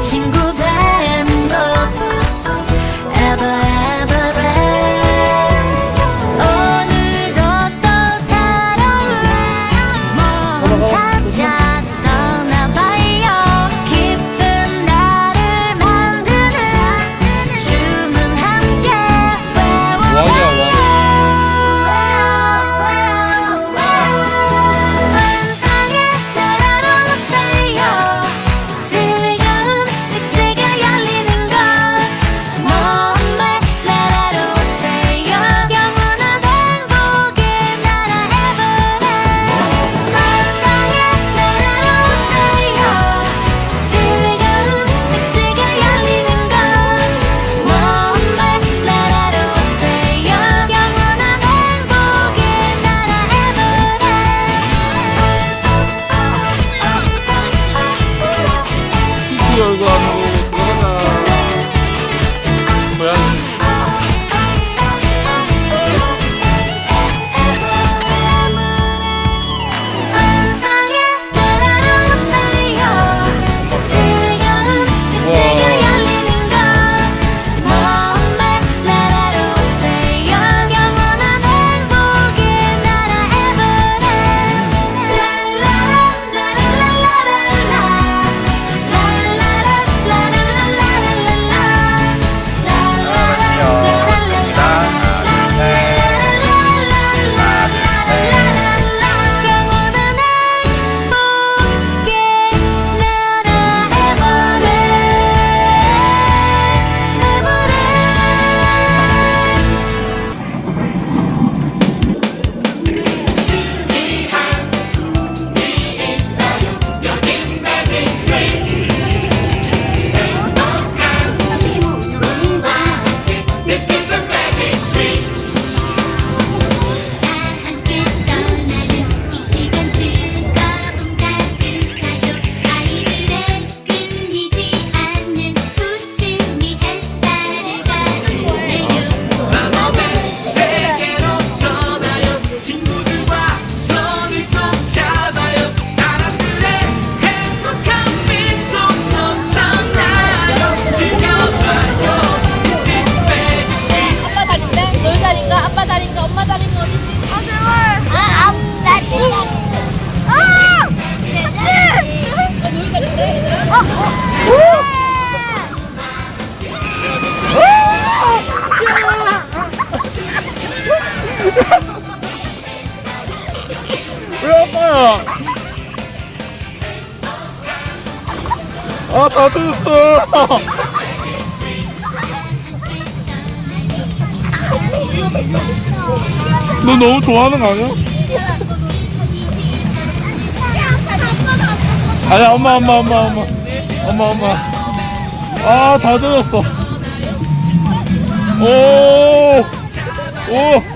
情歌。diyor galiba. 왜 아빠야? 아, 다 터졌어. 너 너무 좋아하는 거 아니야? 아니야, 엄마, 엄마, 엄마, 엄마. 엄마, 엄마. 아, 다 터졌어. 오! 오!